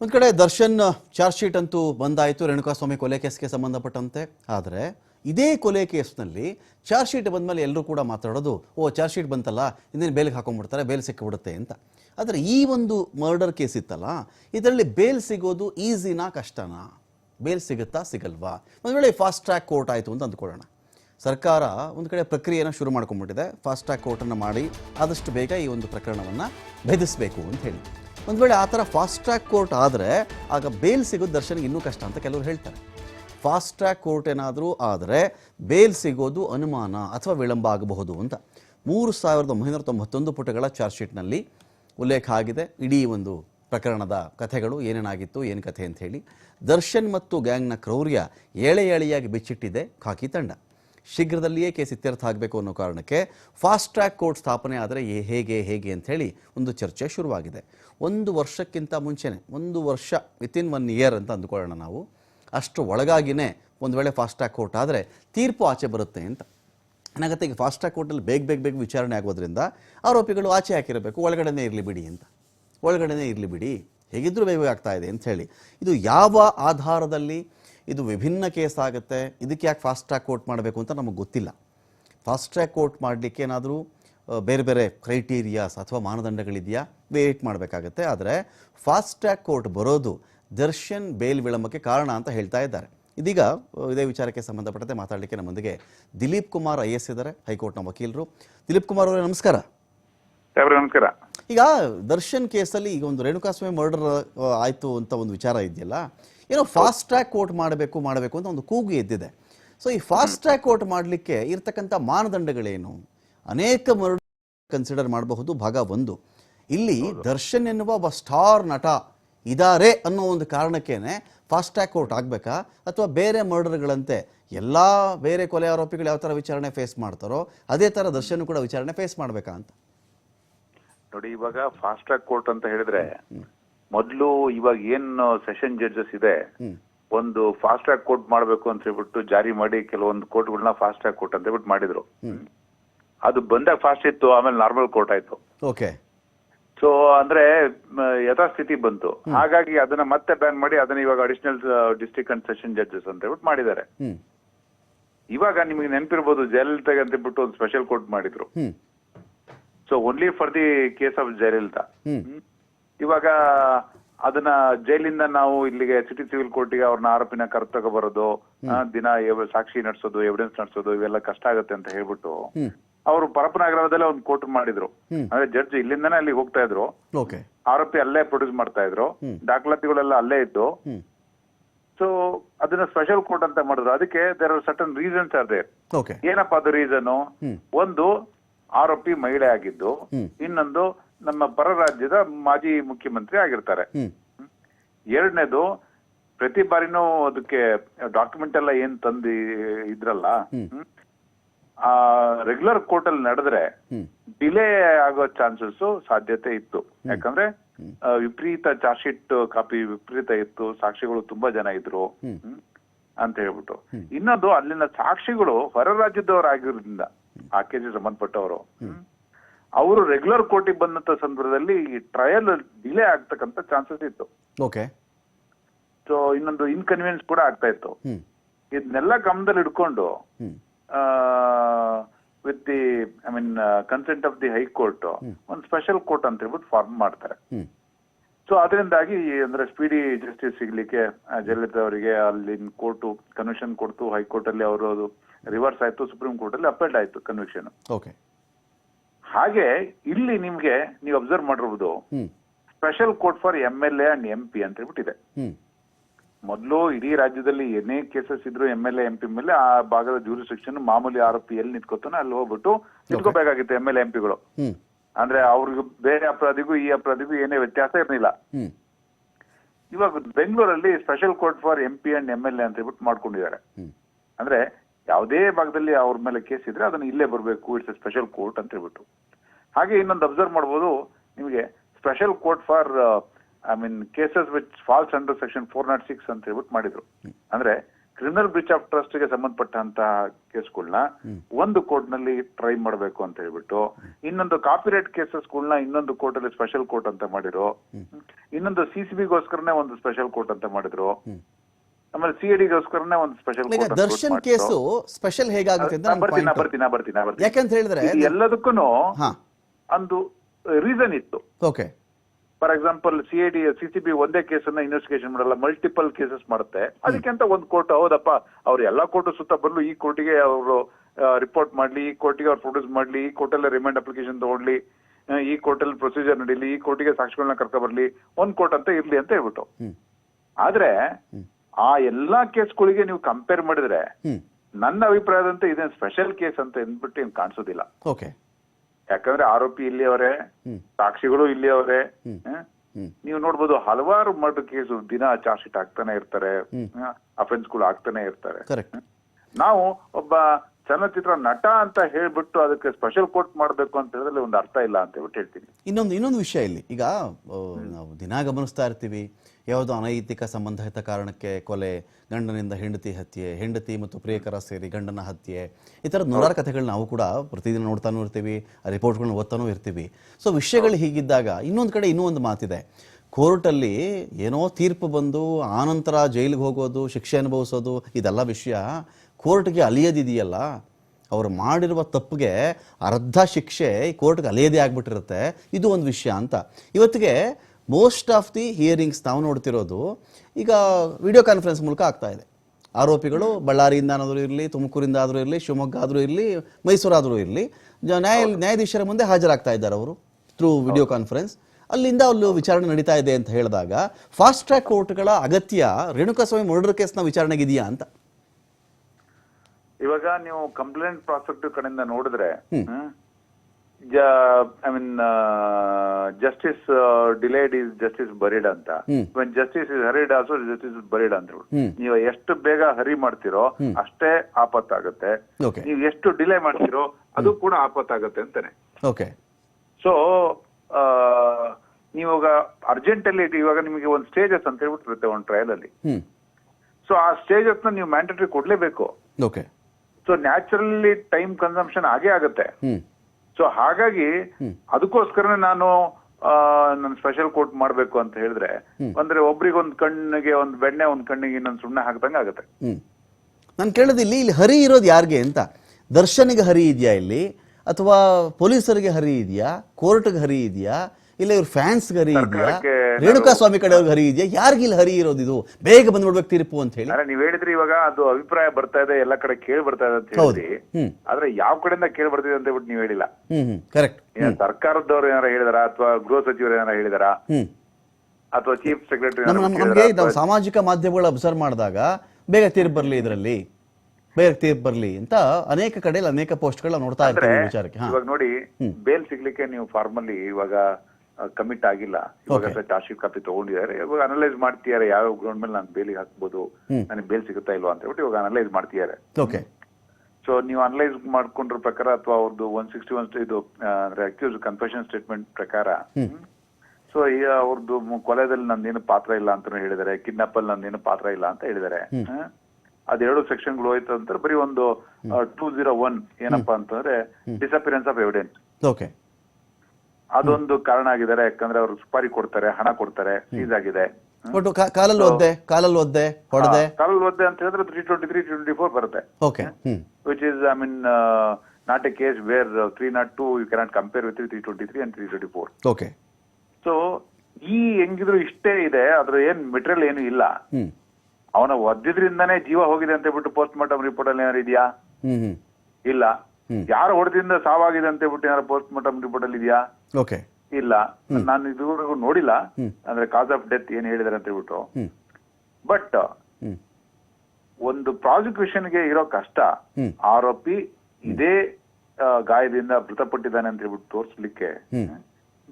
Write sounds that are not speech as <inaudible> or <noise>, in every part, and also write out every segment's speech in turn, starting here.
ಒಂದು ಕಡೆ Darshan, charge sheet ಅಂತೂ ಬಂದಾಯಿತು, ರೇಣುಕಾಸ್ವಾಮಿ ಕೊಲೆ ಕೇಸ್ಗೆ ಸಂಬಂಧಪಟ್ಟಂತೆ. ಆದರೆ ಇದೇ ಕೊಲೆ ಕೇಸ್ನಲ್ಲಿ ಚಾರ್ಜ್ ಶೀಟ್ ಬಂದಮೇಲೆ ಎಲ್ಲರೂ ಕೂಡ ಮಾತಾಡೋದು, ಓ, ಚಾರ್ಜ್ ಶೀಟ್ ಬಂತಲ್ಲ, ಇನ್ನೇನು ಬೇಲ್ಗೆ ಹಾಕೊಂಡ್ಬಿಡ್ತಾರೆ, ಬೇಲ್ ಸಿಕ್ಕಿಬಿಡುತ್ತೆ ಅಂತ. ಆದರೆ ಈ ಒಂದು ಮರ್ಡರ್ ಕೇಸ್ ಇತ್ತಲ್ಲ, ಇದರಲ್ಲಿ ಬೇಲ್ ಸಿಗೋದು ಈಸಿನಾ ಕಷ್ಟನಾ? ಬೇಲ್ ಸಿಗುತ್ತಾ, ಸಿಗಲ್ವಾ? ಒಂದು ವೇಳೆ ಫಾಸ್ಟ್ ಟ್ರ್ಯಾಕ್ ಕೋರ್ಟ್ ಆಯಿತು ಅಂತ ಅಂದ್ಕೊಳ್ಳೋಣ. ಸರ್ಕಾರ ಒಂದು ಕಡೆ ಪ್ರಕ್ರಿಯೆಯನ್ನು ಶುರು ಮಾಡ್ಕೊಂಡ್ಬಿಟ್ಟಿದೆ. ಫಾಸ್ಟ್ ಟ್ರ್ಯಾಕ್ ಕೋರ್ಟನ್ನು ಮಾಡಿ ಆದಷ್ಟು ಬೇಗ ಈ ಒಂದು ಪ್ರಕರಣವನ್ನು ಭೇದಿಸಬೇಕು ಅಂತ ಹೇಳಿ. ಒಂದು ವೇಳೆ ಆ ಥರ ಫಾಸ್ಟ್ ಟ್ರ್ಯಾಕ್ ಕೋರ್ಟ್ ಆದರೆ, ಆಗ ಬೇಲ್ ಸಿಗೋದು ದರ್ಶನ್ಗೆ ಇನ್ನೂ ಕಷ್ಟ ಅಂತ ಕೆಲವರು ಹೇಳ್ತಾರೆ. ಫಾಸ್ಟ್ ಟ್ರ್ಯಾಕ್ ಕೋರ್ಟ್ ಏನಾದರೂ ಆದರೆ ಬೇಲ್ ಸಿಗೋದು ಅನುಮಾನ ಅಥವಾ ವಿಳಂಬ ಆಗಬಹುದು ಅಂತ. ಮೂರು ಸಾವಿರದ ಒಂಬೈನೂರ ತೊಂಬತ್ತೊಂದು ಪುಟಗಳ ಚಾರ್ಜ್ ಶೀಟ್ನಲ್ಲಿ ಉಲ್ಲೇಖ ಆಗಿದೆ. ಇಡೀ ಒಂದು ಪ್ರಕರಣದ ಕಥೆಗಳು, ಏನೇನಾಗಿತ್ತು, ಏನು ಕಥೆ ಅಂತ ಹೇಳಿ. ದರ್ಶನ್ ಮತ್ತು ಗ್ಯಾಂಗ್ನ ಕ್ರೌರ್ಯ ಏಳೆ ಏಳೆಯಾಗಿ ಬಿಚ್ಚಿಟ್ಟಿದೆ ಖಾಕಿ ತಂಡ. ಶೀಘ್ರದಲ್ಲಿಯೇ ಕೇಸ್ ಇತ್ಯರ್ಥ ಆಗಬೇಕು ಅನ್ನೋ ಕಾರಣಕ್ಕೆ ಫಾಸ್ಟ್ ಟ್ರ್ಯಾಕ್ ಕೋರ್ಟ್ ಸ್ಥಾಪನೆ ಆದರೆ ಹೇಗೆ ಹೇಗೆ ಅಂತ ಹೇಳಿ ಒಂದು ಚರ್ಚೆ ಶುರುವಾಗಿದೆ. ಒಂದು ವರ್ಷಕ್ಕಿಂತ ಮುಂಚೆನೆ, ಒಂದು ವರ್ಷ ವಿತಿನ್ ಒನ್ ಇಯರ್ ಅಂತ ಅಂದ್ಕೊಳ್ಳೋಣ ನಾವು. ಅಷ್ಟು ಒಳಗಾಗಿನೇ ಒಂದು ವೇಳೆ ಫಾಸ್ಟ್ ಟ್ರ್ಯಾಕ್ ಕೋರ್ಟ್ ಆದರೆ ತೀರ್ಪು ಆಚೆ ಬರುತ್ತೆ ಅಂತ. ಏನಾಗುತ್ತೆ ಈಗ ಫಾಸ್ಟ್ ಟ್ರ್ಯಾಕ್ ಕೋರ್ಟಲ್ಲಿ ಬೇಗ ಬೇಗ ಬೇಗ ವಿಚಾರಣೆ ಆಗೋದ್ರಿಂದ ಆರೋಪಿಗಳು ಆಚೆ ಹಾಕಿರಬೇಕು, ಒಳಗಡೆನೇ ಇರಲಿ ಬಿಡಿ ಅಂತ. ಒಳಗಡೆನೇ ಇರಲಿ ಬಿಡಿ. ಹೇಗಿದ್ರೂ ಬೇಗ ಆಗ್ತಾ ಇದೆ ಅಂತ ಹೇಳಿ. ಇದು ಯಾವ ಆಧಾರದಲ್ಲಿ ಇದು ವಿಭಿನ್ನ ಕೇಸ್ ಆಗುತ್ತೆ. ಇದಕ್ಕೆ ಯಾಕೆ ಫಾಸ್ಟ್ ಟ್ರ್ಯಾಕ್ ಕೋರ್ಟ್ ಮಾಡಬೇಕು ಅಂತ ನಮಗೆ ಗೊತ್ತಿಲ್ಲ. ಫಾಸ್ಟ್ ಟ್ರ್ಯಾಕ್ ಕೋರ್ಟ್ ಮಾಡಲಿಕ್ಕೆ ಏನಾದರೂ ಬೇರೆ ಬೇರೆ ಕ್ರೈಟೀರಿಯಾಸ್ ಅಥವಾ ಮಾನದಂಡಗಳಿದೆಯಾ? ವೇಟ್ ಮಾಡಬೇಕಾಗತ್ತೆ. ಆದರೆ ಫಾಸ್ಟ್ ಟ್ರ್ಯಾಕ್ ಕೋರ್ಟ್ ಬರೋದು ದರ್ಶನ್ ಬೇಲ್ ವಿಳಂಬಕ್ಕೆ ಕಾರಣ ಅಂತ ಹೇಳ್ತಾ ಇದ್ದಾರೆ. ಇದೀಗ ಇದೇ ವಿಚಾರಕ್ಕೆ ಸಂಬಂಧಪಟ್ಟಂತೆ ಮಾತಾಡಲಿಕ್ಕೆ ನಮ್ಮೊಂದಿಗೆ ದಿಲೀಪ್ ಕುಮಾರ್ ಐ ಎಸ್ ಇದ್ದಾರೆ ಹೈಕೋರ್ಟ್ನ ವಕೀಲರು. ದಿಲೀಪ್ ಕುಮಾರ್ ಅವರೇ ನಮಸ್ಕಾರ. ನಮಸ್ಕಾರ. ಈಗ ದರ್ಶನ್ ಕೇಸಲ್ಲಿ ಈಗ ಒಂದು ರೇಣುಕಾಸ್ವಾಮಿ ಮರ್ಡರ್ ಆಯಿತು ಅಂತ ಒಂದು ವಿಚಾರ ಇದೆಯಲ್ಲ. ಏನೋ ಫಾಸ್ಟ್ ಟ್ರ್ಯಾಕ್ ಕೋರ್ಟ್ ಮಾಡಬೇಕು ಮಾಡಬೇಕು ಅಂತ ಒಂದು ಕೂಗು ಎದ್ದಿದೆ. ಸೊ ಈ ಫಾಸ್ಟ್ ಟ್ರ್ಯಾಕ್ ಕೋರ್ಟ್ ಮಾಡಲಿಕ್ಕೆ ಇರ್ತಕ್ಕಂಥ ಮಾನದಂಡಗಳೇನು? ಅನೇಕ ಮರ್ಡರ್ ಕನ್ಸಿಡರ್ ಮಾಡಬಹುದು ಭಾಗ ಒಂದು. ಇಲ್ಲಿ ದರ್ಶನ್ ಎನ್ನುವ ಒಬ್ಬ ಸ್ಟಾರ್ ನಟ ಇದಾರೆ ಅನ್ನೋ ಒಂದು ಕಾರಣಕ್ಕೇನೆ ಫಾಸ್ಟ್ ಟ್ರ್ಯಾಕ್ ಕೋರ್ಟ್ ಆಗಬೇಕಾ? ಅಥವಾ ಬೇರೆ ಮರ್ಡರ್ಗಳಂತೆ ಎಲ್ಲ ಬೇರೆ ಕೊಲೆ ಆರೋಪಿಗಳು ಯಾವ ಥರ ವಿಚಾರಣೆ ಫೇಸ್ ಮಾಡ್ತಾರೋ ಅದೇ ಥರ ದರ್ಶನ್ ಕೂಡ ವಿಚಾರಣೆ ಫೇಸ್ ಮಾಡಬೇಕಾ ಅಂತ? ನೋಡಿ ಇವಾಗ ಫಾಸ್ಟ್ ಟ್ರ್ಯಾಕ್ ಕೋರ್ಟ್ ಅಂತ ಹೇಳಿದ್ರೆ ಮೊದಲು ಇವಾಗ ಏನ್ ಸೆಷನ್ ಜಡ್ಜಸ್ ಇದೆ ಒಂದು ಫಾಸ್ಟ್ ಟ್ರ್ಯಾಕ್ ಕೋರ್ಟ್ ಮಾಡಬೇಕು ಅಂತ ಹೇಳ್ಬಿಟ್ಟು ಜಾರಿ ಮಾಡಿ ಕೆಲವೊಂದು ಕೋರ್ಟ್ಗಳನ್ನ ಫಾಸ್ಟ್ ಟ್ರ್ಯಾಕ್ ಕೋರ್ಟ್ ಅಂತ ಹೇಳ್ಬಿಟ್ಟು ಮಾಡಿದ್ರು. ಅದು ಬಂದಾಗ ಫಾಸ್ಟ್ ಇತ್ತು ಆಮೇಲೆ ನಾರ್ಮಲ್ ಕೋರ್ಟ್ ಆಯ್ತು. ಓಕೆ. ಸೊ ಅಂದ್ರೆ ಯಥಾಸ್ಥಿತಿ ಬಂತು. ಹಾಗಾಗಿ ಅದನ್ನ ಮತ್ತೆ ಬ್ಯಾನ್ ಮಾಡಿ ಅದನ್ನ ಇವಾಗ additional district and session judges ಅಂತ ಹೇಳ್ಬಿಟ್ಟು ಮಾಡಿದ್ದಾರೆ. ಇವಾಗ ನಿಮಗೆ ನೆನಪಿರ್ಬೋದು ಜಯಲಲಿತಾಗೆ ಅಂತ ಹೇಳ್ಬಿಟ್ಟು ಒಂದು ಸ್ಪೆಷಲ್ ಕೋರ್ಟ್ ಮಾಡಿದ್ರು. So only for the case of Jayalalithaa. Hmm. ಇವಾಗ ಅದನ್ನ ಜೈಲಿಂದ ನಾವು ಇಲ್ಲಿಗೆ ಸಿಟಿ ಸಿವಿಲ್ ಕೋರ್ಟಿಗೆ ಅವ್ರನ್ನ ಆರೋಪಿನ ಕರ್ ಬರೋದು ಆ, ದಿನ ಸಾಕ್ಷಿ ನಡೆಸೋದು ಎವಿಡೆನ್ಸ್ ನಡೆಸೋದು ಇವೆಲ್ಲ ಕಷ್ಟ ಆಗುತ್ತೆ ಅಂತ ಹೇಳ್ಬಿಟ್ಟು ಅವರು ಪರಪನಗರದಲ್ಲೇ ಒಂದು ಕೋರ್ಟ್ ಮಾಡಿದ್ರು. ಅಂದ್ರೆ ಜಡ್ಜ್ ಇಲ್ಲಿಂದನೇ ಅಲ್ಲಿಗೆ ಹೋಗ್ತಾ ಇದ್ರು. ಆರೋಪಿ ಅಲ್ಲೇ ಪ್ರೊಡ್ಯೂಸ್ ಮಾಡ್ತಾ ಇದ್ರು. ದಾಖಲಾತಿಗಳೆಲ್ಲ ಅಲ್ಲೇ ಇದ್ದು. ಸೊ ಅದನ್ನ ಸ್ಪೆಷಲ್ ಕೋರ್ಟ್ ಅಂತ ಮಾಡಿದ್ರು. ಅದಕ್ಕೆ there are certain reasons are there ಏನಪ್ಪಾ ಅದು ರೀಸನ್ ಒಂದು ಆರೋಪಿ ಮಹಿಳೆ ಆಗಿದ್ದು. ಇನ್ನೊಂದು ನಮ್ಮ ಪರ ರಾಜ್ಯದ ಮಾಜಿ ಮುಖ್ಯಮಂತ್ರಿ ಆಗಿರ್ತಾರೆ. ಎರಡನೇದು ಪ್ರತಿ ಬಾರಿನೂ ಅದಕ್ಕೆ ಡಾಕ್ಯುಮೆಂಟ್ ಎಲ್ಲ ಏನ್ ತಂದಿ ಇದ್ರಲ್ಲ ಆ ರೆಗ್ಯುಲರ್ ಕೋರ್ಟ್ ಅಲ್ಲಿ ನಡೆದ್ರೆ ಡಿಲೇ ಆಗೋ ಚಾನ್ಸಸ್ ಸಾಧ್ಯತೆ ಇತ್ತು. ಯಾಕಂದ್ರೆ ವಿಪರೀತ ಚಾರ್ಜ್ ಶೀಟ್ ಕಾಪಿ ವಿಪರೀತ ಇತ್ತು ಸಾಕ್ಷಿಗಳು ತುಂಬಾ ಜನ ಇದ್ರು ಅಂತ ಹೇಳ್ಬಿಟ್ಟು. ಇನ್ನೊಂದು ಅಲ್ಲಿನ ಸಾಕ್ಷಿಗಳು ಹೊರ ರಾಜ್ಯದವರಾಗಿರೋದ್ರಿಂದ ಆ ಕೆಜಿ ಸಂಬಂಧಪಟ್ಟವರು ಅವರು ರೆಗ್ಯುಲರ್ ಕೋರ್ಟಿಗೆ ಬಂದಂತ ಸಂದರ್ಭದಲ್ಲಿ ಟ್ರಯಲ್ ಡಿಲೇ ಆಗ್ತಕ್ಕಂತ ಚಾನ್ಸಸ್ ಇತ್ತು. ಓಕೆ ಸೊ ಇನ್ನೊಂದು ಇನ್ಕನ್ವೀನಿಯನ್ಸ್ ಕೂಡ ಆಗ್ತಾ ಇತ್ತು. ಇದನ್ನೆಲ್ಲ ಗಮನದಲ್ಲಿ ಇಟ್ಕೊಂಡು with the I mean consent of the high court ಒಂದು ಸ್ಪೆಷಲ್ ಕೋರ್ಟ್ ಅಂತ ಹೇಳ್ಬಿಟ್ಟು ಫಾರ್ಮ್ ಮಾಡ್ತಾರೆ. ಸೊ ಅದರಿಂದಾಗಿ ಅಂದ್ರೆ ಸ್ಪೀಡಿ ಜಸ್ಟಿಸ್ ಸಿಗ್ಲಿಕ್ಕೆ ಜಯಲಲಿತಾ ಅವರಿಗೆ ಅಲ್ಲಿನ ಕೋರ್ಟು ಕನ್ವಿಕ್ಷನ್ ಕೊಡ್ತು. ಹೈಕೋರ್ಟ್ ಅಲ್ಲಿ ಅವರು ಅದು ರಿವರ್ಸ್ ಆಯ್ತು. ಸುಪ್ರೀಂ ಕೋರ್ಟ್ ಅಲ್ಲಿ ಅಪೇಲ್ ಆಯ್ತು ಕನ್ವಿಕ್ಷನ್ ಓಕೆ ಹಾಗೆ ಇಲ್ಲಿ ನಿಮ್ಗೆ ನೀವು ಅಬ್ಸರ್ವ್ ಮಾಡಿರ್ಬೋದು special court for M L A and M P ಅಂತ ಹೇಳ್ಬಿಟ್ಟಿದೆ. ಮೊದಲು ಇಡೀ ರಾಜ್ಯದಲ್ಲಿ ಏನೇ ಕೇಸಸ್ ಇದ್ರು M L A M P ಮೇಲೆ ಆ ಭಾಗದ ಜೂರಿಸ್ಟಿಕ್ಷನ್ ಮಾಮೂಲಿ ಆರೋಪಿ ಎಲ್ಲಿ ನಿಂತ್ಕೋತಾನೆ ಅಲ್ಲಿ ಹೋಗ್ಬಿಟ್ಟು ನಿಂತ್ಕೋಬೇಕಾಗಿತ್ತು ಎಂ ಎಲ್ ಎಂ ಪಿಗಳು ಅಂದ್ರೆ ಅವ್ರಿಗೆ ಬೇರೆ ಅಪರಾಧಿಗೂ ಈ ಅಪರಾಧಿಗೂ ಏನೇ ವ್ಯತ್ಯಾಸ ಇರಲಿಲ್ಲ. ಇವಾಗ ಬೆಂಗಳೂರಲ್ಲಿ special court for M P and M L A ಅಂತ ಹೇಳ್ಬಿಟ್ಟು ಮಾಡ್ಕೊಂಡಿದ್ದಾರೆ. ಅಂದ್ರೆ ಯಾವುದೇ ಭಾಗದಲ್ಲಿ ಅವ್ರ ಮೇಲೆ ಕೇಸ್ ಇದ್ರೆ ಅದನ್ನ ಇಲ್ಲೇ ಬರಬೇಕು ಇಟ್ಸ್ ಸ್ಪೆಷಲ್ ಕೋರ್ಟ್ ಅಂತ ಹೇಳ್ಬಿಟ್ಟು. ಹಾಗೆ ಇನ್ನೊಂದು ಅಬ್ಸರ್ವ್ ಮಾಡ್ಬೋದು ನಿಮಗೆ special court for I mean cases which falls under section four nought six ಅಂತ ಹೇಳ್ಬಿಟ್ಟು ಮಾಡಿದ್ರು. ಅಂದ್ರೆ ಕ್ರಿಮಿನಲ್ ಬ್ರಿಚ್ ಆಫ್ ಟ್ರಸ್ಟ್ಗೆ ಸಂಬಂಧಪಟ್ಟಂತಹ ಕೇಸ್ಗಳನ್ನ ಒಂದು ಕೋರ್ಟ್ನಲ್ಲಿ ಟ್ರೈ ಮಾಡಬೇಕು ಅಂತ ಹೇಳ್ಬಿಟ್ಟು ಇನ್ನೊಂದು ಕಾಪಿರೈಟ್ ಕೇಸಸ್ಗಳನ್ನ ಇನ್ನೊಂದು ಕೋರ್ಟ್ ಅಲ್ಲಿ ಸ್ಪೆಷಲ್ ಕೋರ್ಟ್ ಅಂತ ಮಾಡಿದ್ರು. ಇನ್ನೊಂದು ಸಿ ಸಿ ಬಿಗೋಸ್ಕರನೇ ಒಂದು ಸ್ಪೆಷಲ್ ಕೋರ್ಟ್ ಅಂತ ಮಾಡಿದ್ರು. ಆಮೇಲೆ ಸಿ ಡಿಗೋಸ್ಕರನೇ ಒಂದು special court Darshan case special ಹೇಗಾಗುತ್ತೆ ಬರ್ತೀನಿ. ಬರ್ತೀನಿ ಬರ್ತೀನಿ ಬರ್ತೀನಿ. ಯಾಕಂತ ಹೇಳಿದ್ರೆ ಎಲ್ಲದಕ್ಕೂ ಒಂದು ರೀಸನ್ ಇತ್ತು. Okay for example C I D C C B ಒಂದೇ ಕೇಸನ್ನ ಇನ್ವೆಸ್ಟಿಗೇಷನ್ ಮಾಡಲ್ಲ ಮಲ್ಟಿಪಲ್ ಕೇಸಸ್ ಮಾಡುತ್ತೆ. ಅದಕ್ಕೆ ಅಂತ ಒಂದು ಕೋರ್ಟ್ ಹೌದಪ್ಪ ಅವ್ರು ಎಲ್ಲಾ ಕೋರ್ಟ್ ಸುತ್ತ ಬರಲು ಈ ಕೋರ್ಟಿಗೆ ಅವರು ರಿಪೋರ್ಟ್ ಮಾಡ್ಲಿ ಈ ಕೋರ್ಟಿಗೆ ಅವ್ರು ಪ್ರೊಡ್ಯೂಸ್ ಮಾಡ್ಲಿ ಈ ಕೋರ್ಟಲ್ಲೇ ರಿಮೈಂಡ್ ಅಪ್ಲಿಕೇಶನ್ ತಗೊಳ್ಳಿ ಈ ಕೋರ್ಟಲ್ಲಿ ಪ್ರೊಸೀಜರ್ ನಡೀಲಿ ಈ ಕೋರ್ಟಿಗೆ ಸಾಕ್ಷಿಗಳನ್ನ ಕರ್ಕೊ ಬರ್ಲಿ ಒಂದ್ ಕೋರ್ಟ್ ಅಂತ ಇರ್ಲಿ ಅಂತ ಹೇಳ್ಬಿಟ್ಟು. ಆದ್ರೆ ಆ ಎಲ್ಲಾ ಕೇಸ್ಗಳಿಗೆ ನೀವು ಕಂಪೇರ್ ಮಾಡಿದ್ರೆ ನನ್ನ ಅಭಿಪ್ರಾಯದಂತೆ ಇದೇನು ಸ್ಪೆಷಲ್ ಕೇಸ್ ಅಂತ ಅಂದ್ಬಿಟ್ಟು ಏನ್ ಕಾಣಿಸೋದಿಲ್ಲ. ಓಕೆ ಯಾಕಂದ್ರೆ ಆರೋಪಿ ಇಲ್ಲಿ ಅವರೇ ಸಾಕ್ಷಿಗಳು ಇಲ್ಲಿ ಅವರೇ ಹ್ಮ್. ಹ್ಮ್. ನೀವು ನೋಡ್ಬೋದು ಹಲವಾರು ಮರ್ಡರ್ ಕೇಸು ದಿನ ಚಾರ್ಜ್ ಶೀಟ್ ಆಗ್ತಾನೆ ಇರ್ತಾರೆ ಅಫೆನ್ಸ್ಗಳು ಆಗ್ತಾನೆ ಇರ್ತಾರೆ. ನಾವು ಒಬ್ಬ ಚಲನಚಿತ್ರ ನಟ ಅಂತ ಹೇಳ್ಬಿಟ್ಟು ಅದಕ್ಕೆ ಸ್ಪೆಷಲ್ ಕೋರ್ಟ್ ಮಾಡಬೇಕು ಅಂತ ಹೇಳಿದ್ರೆ ಒಂದು ಅರ್ಥ ಇಲ್ಲ ಅಂತ ಹೇಳ್ಬಿಟ್ಟು ಹೇಳ್ತೀನಿ. ಇನ್ನೊಂದು ಇನ್ನೊಂದು ವಿಷಯ ಇಲ್ಲಿ. ಈಗ ನಾವು ದಿನ ಗಮನಿಸ್ತಾ ಇರ್ತೀವಿ. ಯಾವುದೋ ಅನೈತಿಕ ಸಂಬಂಧಿತ ಕಾರಣಕ್ಕೆ ಕೊಲೆ ಗಂಡನಿಂದ ಹೆಂಡತಿ ಹತ್ಯೆ ಹೆಂಡತಿ ಮತ್ತು ಪ್ರಿಯಕರ ಸೇರಿ ಗಂಡನ ಹತ್ಯೆ ಈ ಥರದ ನೂರಾರು ಕಥೆಗಳು ನಾವು ಕೂಡ ಪ್ರತಿದಿನ ನೋಡ್ತಾನೂ ಇರ್ತೀವಿ ರಿಪೋರ್ಟ್ಗಳನ್ನ ಓದ್ತಾನೂ ಇರ್ತೀವಿ. ಸೊ ವಿಷಯಗಳು ಹೀಗಿದ್ದಾಗ ಇನ್ನೊಂದು ಕಡೆ ಇನ್ನೂ ಒಂದು ಮಾತಿದೆ. ಕೋರ್ಟಲ್ಲಿ ಏನೋ ತೀರ್ಪು ಬಂದು ಆನಂತರ ಜೈಲಿಗೆ ಹೋಗೋದು ಶಿಕ್ಷೆ ಅನುಭವಿಸೋದು ಇದೆಲ್ಲ ವಿಷಯ ಕೋರ್ಟ್ಗೆ ಅಲಿಯೋದಿದೆಯಲ್ಲ ಅವರು ಮಾಡಿರುವ ತಪ್ಪಿಗೆ ಅರ್ಧ ಶಿಕ್ಷೆ ಈ ಕೋರ್ಟ್ಗೆ ಅಲೆಯದೇ ಆಗ್ಬಿಟ್ಟಿರುತ್ತೆ. ಇದು ಒಂದು ವಿಷಯ ಅಂತ. ಇವತ್ತಿಗೆ ಮೋಸ್ಟ್ ಆಫ್ ದಿ ಹಿಯರಿಂಗ್ಸ್ ನಾವು ನೋಡ್ತಿರೋದು ಈಗ ವಿಡಿಯೋ ಕಾನ್ಫರೆನ್ಸ್ ಮೂಲಕ ಆಗ್ತಾ ಇದೆ. ಆರೋಪಿಗಳು ಬಳ್ಳಾರಿಯಿಂದ ಆದರೂ ಇರಲಿ ತುಮಕೂರಿಂದ ಆದರೂ ಇರಲಿ ಶಿವಮೊಗ್ಗ ಆದರೂ ಇರಲಿ ಮೈಸೂರಾದರೂ ಇರಲಿ ನ್ಯಾಯ ನ್ಯಾಯಾಧೀಶರ ಮುಂದೆ ಹಾಜರಾಗ್ತಾ ಇದ್ದಾರೆ ಅವರು ಥ್ರೂ ವಿಡಿಯೋ ಕಾನ್ಫರೆನ್ಸ್. ಅಲ್ಲಿಂದ ಅಲ್ಲಿ ವಿಚಾರಣೆ ನಡೀತಾ ಇದೆ ಅಂತ ಹೇಳಿದಾಗ ಫಾಸ್ಟ್ ಟ್ರ್ಯಾಕ್ ಕೋರ್ಟ್ಗಳ ಅಗತ್ಯ ರೇಣುಕಾಸ್ವಾಮಿ ಮರ್ಡರ್ ಕೇಸ್ನ ವಿಚಾರಣೆಗಿದೆಯಾ ಅಂತ. ಇವಾಗ ನೀವು ಕಂಪ್ಲೇಂಟ್ ಪ್ರಾಸ್ಪೆಕ್ಟಿವ್ ಕಡೆಯಿಂದ ನೋಡಿದ್ರೆ I mean justice delayed is justice buried ಅಂತ. Justice is hurried also justice is buried ಅಂತ ಹೇಳ್ಬಿಟ್ಟು. ನೀವು ಎಷ್ಟು ಬೇಗ ಹರಿ ಮಾಡ್ತಿರೋ ಅಷ್ಟೇ ಆಪತ್ತಾಗುತ್ತೆ. ನೀವು ಎಷ್ಟು ಡಿಲೇ ಮಾಡ್ತೀರೋ ಅದು ಕೂಡ ಆಪತ್ತಾಗತ್ತೆ ಅಂತಾನೆ. ಓಕೆ. ಸೊ ನೀವಾಗ ಅರ್ಜೆಂಟ್ ಅಲ್ಲಿ ಇವಾಗ ನಿಮಗೆ ಒಂದು ಸ್ಟೇಜಸ್ ಅಂತ ಹೇಳ್ಬಿಟ್ಟಿರುತ್ತೆ ಒಂದು ಟ್ರಯಲ್ ಅಲ್ಲಿ. ಸೊ ಆ ಸ್ಟೇಜಸ್ ನೀವು mandatory ಕೊಡ್ಲೇಬೇಕು. Okay. So naturally time consumption ಆಗೇ ಆಗುತ್ತೆ. ಸೊ ಹಾಗಾಗಿ ಅದಕ್ಕೋಸ್ಕರನೇ ನಾನು ನನ್ನ ಸ್ಪೆಷಲ್ ಕೋರ್ಟ್ ಮಾಡ್ಬೇಕು ಅಂತ ಹೇಳಿದ್ರೆ ಅಂದ್ರೆ ಒಬ್ರಿಗೆ ಒಂದ್ ಕಣ್ಣಿಗೆ ಒಂದ್ ಬೆಣ್ಣೆ ಒಂದ್ ಕಣ್ಣಿಗೆ ಇನ್ನೊಂದು ಸುಣ್ಣ ಹಾಕ್ದಂಗ ಆಗುತ್ತೆ. ನಾನು ಕೇಳೋದಿಲ್ಲಿ ಇಲ್ಲಿ ಹರಿ ಇರೋದು ಯಾರಿಗೆ ಅಂತ? ದರ್ಶನಿಗೆ ಹರಿ ಇದೆಯಾ ಇಲ್ಲಿ? ಅಥವಾ ಪೊಲೀಸರಿಗೆ ಹರಿ ಇದೆಯಾ? ಕೋರ್ಟ್ಗೆ ಹರಿ ಇದೆಯಾ? ಇಲ್ಲ ಇವ್ರ ಫ್ಯಾನ್ಸ್ಗೆ ಹರಿ ಇದೆಯಾ? ರೇಣುಕಾ ಸ್ವಾಮಿ ಕಡೆ ಹರಿ ಇದೆಯಾ? ಯಾರಿಗೆ ಇಲ್ಲಿ ಹರಿ ಇರೋದು ಇದು? ಬೇಗ ಬಂದ್ಬಿಡ್ಬೇಕು ತೀರ್ಪು ಅಂತ ಹೇಳಿ. ನೀವ್ ಹೇಳಿದ್ರಿ ಇವಾಗ ಅದು ಅಭಿಪ್ರಾಯ ಬರ್ತಾ ಇದೆ ಎಲ್ಲ ಕಡೆ ಕೇಳಿ ಬರ್ತಾ ಇದೆ ಅಂತ ಹೇಳಿ ಆದ್ರೆ ಯಾವ ಕಡೆಯಿಂದ ಕೇಳಿ ಬರ್ತಿದೆ ಅಂತ ಹೇಳ್ಬಿಟ್ಟು ನೀವ್ ಹೇಳಿಲ್ಲ. ಕರೆಕ್ಟ್ ಸರ್ಕಾರದವ್ರು ಏನಾರ ಹೇಳಿದಾರ? ಅಥವಾ ಗೃಹ ಸಚಿವರು ಏನಾರ ಹೇಳಿದಾರ? ಅಥವಾ ಚೀಫ್ ಸೆಕ್ರೆಟರಿ ನಮ್ಗೆ ನಾವು ಸಾಮಾಜಿಕ ಮಾಧ್ಯಮಗಳು ಅಬ್ಸರ್ವ್ ಮಾಡಿದಾಗ ಬೇಗ ತೀರ್ಪು ಬರ್ಲಿ ಇದರಲ್ಲಿ. ಬೇಗ ತೀರ್ಪು ಬರಲಿ ಅಂತ ಅನೇಕ ಕಡೆ ಅನೇಕ ಪೋಸ್ಟ್ಗಳನ್ನ ನೋಡ್ತಾ ಇದ್ದಾರೆ ವಿಚಾರಕ್ಕೆ. ಇವಾಗ ನೋಡಿ ಬೇಲ್ ಸಿಗ್ಲಿಕ್ಕೆ ನೀವು ಫಾರ್ಮಲ್ಲಿ ಇವಾಗ ಕಮಿಟ್ ಆಗಿಲ್ಲ. ಇವಾಗ ಚಾರ್ಜ್ ಶೀಟ್ ಕಾಪಿ ತಗೊಂಡಿದ್ದಾರೆ. ಇವಾಗ ಅನಲೈಸ್ ಮಾಡ್ತಿದ್ದಾರೆ. ಯಾವ ಗ್ರೌಂಡ್ ಮೇಲೆ ನಾನು ಬೇಲಿಗೆ ಹಾಕ್ಬೋದು ನನಗೆ ಬೇಲ್ ಸಿಗುತ್ತಾ ಇಲ್ವಾ ಅಂತ ಹೇಳ್ಬಿಟ್ಟು ಇವಾಗ ಅನಲೈಸ್ ಮಾಡ್ತಿದ್ದಾರೆ. ಓಕೆ ಸೊ ನೀವು ಅನಲೈಸ್ ಮಾಡ್ಕೊಂಡ್ರ ಪ್ರಕಾರ ಅಥವಾ ಅವ್ರದ್ದು ಒನ್ ಸಿಕ್ಸ್ಟಿ ಒನ್ ಇದು ಅಂದ್ರೆ ಅಕ್ಯೂಸ್ ಕನ್ಫೆಷನ್ ಸ್ಟೇಟ್ಮೆಂಟ್ ಪ್ರಕಾರ ಸೊ ಈಗ ಅವ್ರದ್ದು ಕೊಲೆದಲ್ಲಿ ನಂದೇನು ಪಾತ್ರ ಇಲ್ಲ ಅಂತ ಹೇಳಿದ್ದಾರೆ. ಕಿಡ್ನಾಪ್ ಅಲ್ಲಿ ನಂದೇನು ಪಾತ್ರ ಇಲ್ಲ ಅಂತ ಹೇಳಿದ್ದಾರೆ. ಅದೆರಡು ಸೆಕ್ಷನ್ಗಳು ಹೋಯ್ತು ಅಂತ ಬರೀ ಒಂದು ಟೂ ಜೀರೋ ಒನ್ ಏನಪ್ಪಾ ಅಂತಂದ್ರೆ ಡಿಸಪಿರೆನ್ಸ್ ಆಫ್ ಎವಿಡೆನ್ಸ್ ಓಕೆ ಅದೊಂದು ಕಾರಣ ಆಗಿದ್ದಾರೆ. ಯಾಕಂದ್ರೆ ಅವ್ರು ಸುಪಾರಿ ಕೊಡ್ತಾರೆ ಹಣ ಕೊಡ್ತಾರೆ ಸೀಸ್ ಆಗಿದೆ. ಒಟ್ಟು ಕಾಲಲ್ಲಿ ಒದ್ದೆ ಕಾಲಲ್ಲಿ ಒದ್ದೆ ಹೊಡೆದೆ? ಕಾಲಲ್ಲಿ ಒದ್ದೆ ಅಂತ ಹೇಳಿದ್ರೆ three twenty three twenty four ಬರುತ್ತೆ okay mean not a case where three not a case where uh, 302 you cannot compare with 323 and 324. Okay so ಈ ಹೆಂಗಿದ್ರು ಇಷ್ಟೇ ಇದೆ ಅದ್ರ ಏನ್ ಮೆಟೀರಿಯಲ್ ಏನು ಇಲ್ಲ. ಅವನ ಒದ್ದಿದ್ರಿಂದಾನೇ ಜೀವ ಹೋಗಿದೆ ಅಂತ ಹೇಳ್ಬಿಟ್ಟು ಪೋಸ್ಟ್ ಮಾರ್ಟಮ್ ರಿಪೋರ್ಟ್ ಅಲ್ಲಿ ಏನಾರು ಇದೆಯಾ? ಇಲ್ಲ. ಯಾರು ಹೊಡೆದಿಂದ ಸಾವಾಗಿದೆ ಅಂತ ಹೇಳ್ಬಿಟ್ಟು ಏನಾದ್ರು ಪೋಸ್ಟ್ ಮಾರ್ಟಮ್ ರಿಪೋರ್ಟ್ ಅಲ್ಲಿ ಇದೆಯಾ? ಓಕೆ. ಇಲ್ಲ. ನಾನು ಇದುವರೆಗೂ ನೋಡಿಲ್ಲ. ಅಂದ್ರೆ ಕಾಸ್ ಆಫ್ ಡೆತ್ ಏನ್ ಹೇಳಿದಾರೆ ಅಂತ ಹೇಳ್ಬಿಟ್ಟು. ಬಟ್ ಒಂದು ಒಂದು ಪ್ರಾಸಿಕ್ಯೂಷನ್ಗೆ ಇರೋ ಕಷ್ಟ ಆರೋಪಿ ಇದೇ ಗಾಯದಿಂದ ಮೃತಪಟ್ಟಿದ್ದಾನೆ ಅಂತ ಹೇಳ್ಬಿಟ್ಟು ತೋರಿಸ್ಲಿಕ್ಕೆ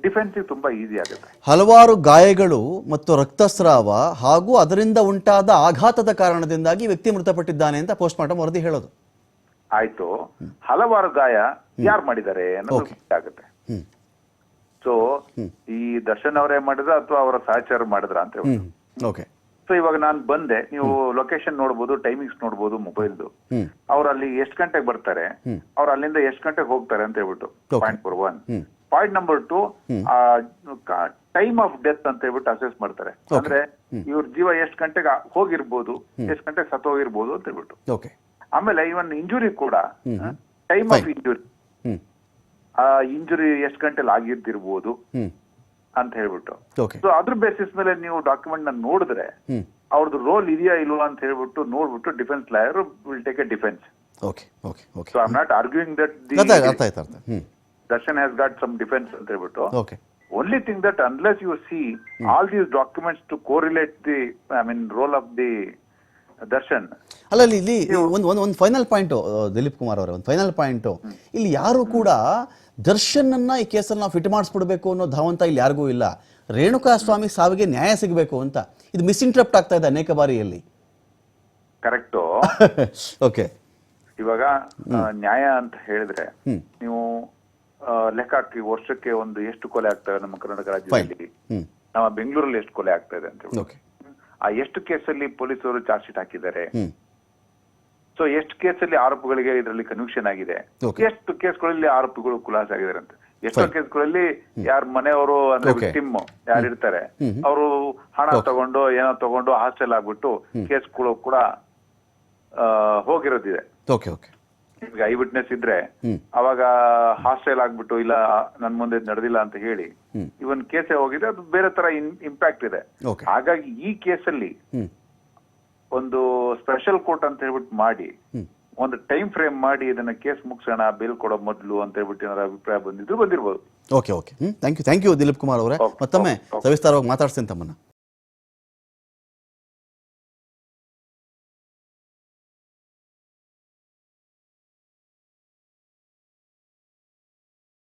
ಡಿಫೆನ್ಸಿವ್ ತುಂಬಾ ಈಸಿ ಆಗುತ್ತೆ. ಹಲವಾರು ಗಾಯಗಳು ಮತ್ತು ರಕ್ತಸ್ರಾವ ಹಾಗೂ ಅದರಿಂದ ಉಂಟಾದ ಆಘಾತದ ಕಾರಣದಿಂದಾಗಿ ವ್ಯಕ್ತಿ ಮೃತಪಟ್ಟಿದ್ದಾನೆ ಅಂತ ಪೋಸ್ಟ್ ಮಾರ್ಟಮ್ ವರದಿ ಹೇಳೋದು. ಆಯ್ತು. ಹಲವಾರು ಗಾಯ ಯಾರು ಮಾಡಿದ್ದಾರೆ ಅನ್ನೋದು. ಆಗುತ್ತೆ ಸೊ ಈ ದರ್ಶನ್ ಅವರೇ ಮಾಡಿದ್ರ ಅಥವಾ ಅವರ ಸಹಚರ ಮಾಡಿದ್ರ ಅಂತ ಓಕೆ. ಸೊ ಇವಾಗ ನಾನು ಬಂದೆ. ನೀವು ಲೊಕೇಶನ್ ನೋಡ್ಬೋದು ಟೈಮಿಂಗ್ಸ್ ನೋಡ್ಬೋದು ಮೊಬೈಲ್ದು ಅವ್ರು ಅಲ್ಲಿ ಎಷ್ಟು ಗಂಟೆಗೆ ಬರ್ತಾರೆ? ಅವ್ರು ಅಲ್ಲಿಂದ ಎಷ್ಟು ಗಂಟೆಗೆ ಹೋಗ್ತಾರೆ ಅಂತ ಹೇಳ್ಬಿಟ್ಟು. Point four one point number two time of death ಅಂತ ಹೇಳ್ಬಿಟ್ಟು ಅಸೆಸ್ ಮಾಡ್ತಾರೆ. ಅಂದ್ರೆ ಇವ್ರ ಜೀವ ಎಷ್ಟು ಗಂಟೆಗೆ ಹೋಗಿರ್ಬೋದು ಎಷ್ಟು ಗಂಟೆಗೆ ಸತ್ತೋಗಿರ್ಬೋದು ಅಂತ ಹೇಳ್ಬಿಟ್ಟು. ಆಮೇಲೆ ಇವನ್ ಇಂಜುರಿ ಕೂಡ ಟೈಮ್ ಆಫ್ ಇಂಜುರಿ ಆ ಇಂಜುರಿ ಎಷ್ಟು ಗಂಟೆಲಿ ಆಗಿದ್ದಿರ್ಬೋದು ಅಂತ ಹೇಳ್ಬಿಟ್ಟು. ಸೊ ಅದ್ರ ಬೇಸಿಸ್ ಮೇಲೆ ನೀವು ಡಾಕ್ಯುಮೆಂಟ್ನ ನೋಡಿದ್ರೆ ಅವ್ರದ್ದು ರೋಲ್ ಇದೆಯಾ ಇಲ್ವಾ ಅಂತ ಹೇಳ್ಬಿಟ್ಟು ನೋಡ್ಬಿಟ್ಟು defence lawyer will take a defence okay okay okay so I am not arguing that the ಆಯ್ತು ಅರ್ಥ ಆಯ್ತು ಅರ್ಥ ಹ್ಮ್. Darshan has got some defence ಅಂತ ಹೇಳ್ಬಿಟ್ಟು. Okay only thing that unless you see all these documents to correlate the I mean role of the Darshan. ಅಲ್ಲ ಇಲ್ಲಿ ಒಂದು ಒಂದು ಒಂದು ಫೈನಲ್ ಪಾಯಿಂಟು ದಿಲೀಪ್ ಕುಮಾರ್ ಅವರ ಒಂದು ಫೈನಲ್ ಪಾಯಿಂಟು ಇಲ್ಲಿ ಯಾರು ಕೂಡ ದರ್ಶನನ್ನ ಈ ಕೇಸಲ್ಲಿ ನಾವು ಫಿಟ್ ಮಾಡಿಸ್ಬಿಡ್ಬೇಕು ಅನ್ನೋ ಧಾವಂತ ಇಲ್ಲಿ ಯಾರಿಗೂ ಇಲ್ಲ. ರೇಣುಕಾ ಸ್ವಾಮಿ ಸಾವಿಗೆ ನ್ಯಾಯ ಸಿಗಬೇಕು ಅಂತ. ಇದು ಮಿಸ್ಇಂಟ್ರಪ್ಟ್ ಆಗ್ತಾ ಇದೆ ಅನೇಕ ಬಾರಿಯಲ್ಲಿ. ಕರೆಕ್ಟು ಓಕೆ <laughs> ಇವಾಗ ನ್ಯಾಯ ಅಂತ ಹೇಳಿದ್ರೆ ನೀವು ಲೆಕ್ಕ ಹಾಕಿ ವರ್ಷಕ್ಕೆ ಒಂದು ಎಷ್ಟು ಕೊಲೆ ಆಗ್ತವೆ ನಮ್ಮ ಕರ್ನಾಟಕ ರಾಜ್ಯದಲ್ಲಿ? ನಮ್ಮ ಬೆಂಗಳೂರಲ್ಲಿ ಎಷ್ಟು ಕೊಲೆ ಆಗ್ತಾ ಇದೆ ಅಂತ ಹೇಳಿ. ಆ ಎಷ್ಟು ಕೇಸಲ್ಲಿ ಪೊಲೀಸರು ಚಾರ್ಜ್ ಶೀಟ್ ಹಾಕಿದ್ದಾರೆ? ಸೊ ಎಷ್ಟು ಕೇಸಲ್ಲಿ ಆರೋಪಗಳಿಗೆ ಇದರಲ್ಲಿ ಕನ್ವಿಕ್ಷನ್ ಆಗಿದೆ. ಎಷ್ಟು ಕೇಸ್ಗಳಲ್ಲಿ ಆರೋಪಿಗಳು ಖುಲಾಸ ಆಗಿದ್ದಾರೆ ಅಂತ ಎಷ್ಟೋ ಕೇಸ್ಗಳಲ್ಲಿ ಯಾರ ಮನೆಯವರು ಅಂದ್ರೆ. ವಿಕ್ಟಿಮ್ ಯಾರು ಇರ್ತಾರೆ? ಅವರು ಹಣ ತಗೊಂಡು ಏನೋ ತಗೊಂಡು ಹಾಸ್ಟೆಲ್ ಆಗ್ಬಿಟ್ಟು ಕೇಸ್ಗಳು ಕೂಡ ಹೋಗಿರೋದಿದೆ. ಓಕೆ ಐ ವಿಟ್ನೆಸ್ ಇದ್ರೆ ಅವಾಗ ಹಾಸ್ಟೆಲ್ ಆಗ್ಬಿಟ್ಟು ಇಲ್ಲ ನನ್ ಮುಂದೆ ನಡೆದಿಲ್ಲ ಅಂತ ಹೇಳಿ. ಇವನ್ ಕೇಸೇ ಹೋಗಿದೆ ಅದು ಬೇರೆ ತರ ಇಂಪ್ಯಾಕ್ಟ್ ಇದೆ. ಹಾಗಾಗಿ ಈ ಕೇಸಲ್ಲಿ ಒಂದು ಸ್ಪೆಷಲ್ ಕೋರ್ಟ್ ಅಂತ ಹೇಳ್ಬಿಟ್ಟು ಮಾಡಿ. ಒಂದು ಟೈಮ್ ಫ್ರೇಮ್ ಮಾಡಿ ಇದನ್ನ ಕೇಸ್ ಮುಗಿಸೋಣ ಬೇಲ್ ಕೊಡೋ ಮೊದಲು ಅಂತ ಹೇಳ್ಬಿಟ್ಟು ಏನಾದ್ರು ಅಭಿಪ್ರಾಯ ಬಂದಿದ್ರು ಬಂದಿರ್ಬೋದು. Okay okay thank you thank you Dilip Kumar ಅವರೇ. ಮತ್ತೊಮ್ಮೆ. ಸವಿಸ್ತಾರವಾಗಿ ಮಾತಾಡ್ತೀನಿ ತಮ್ಮನ್ನ.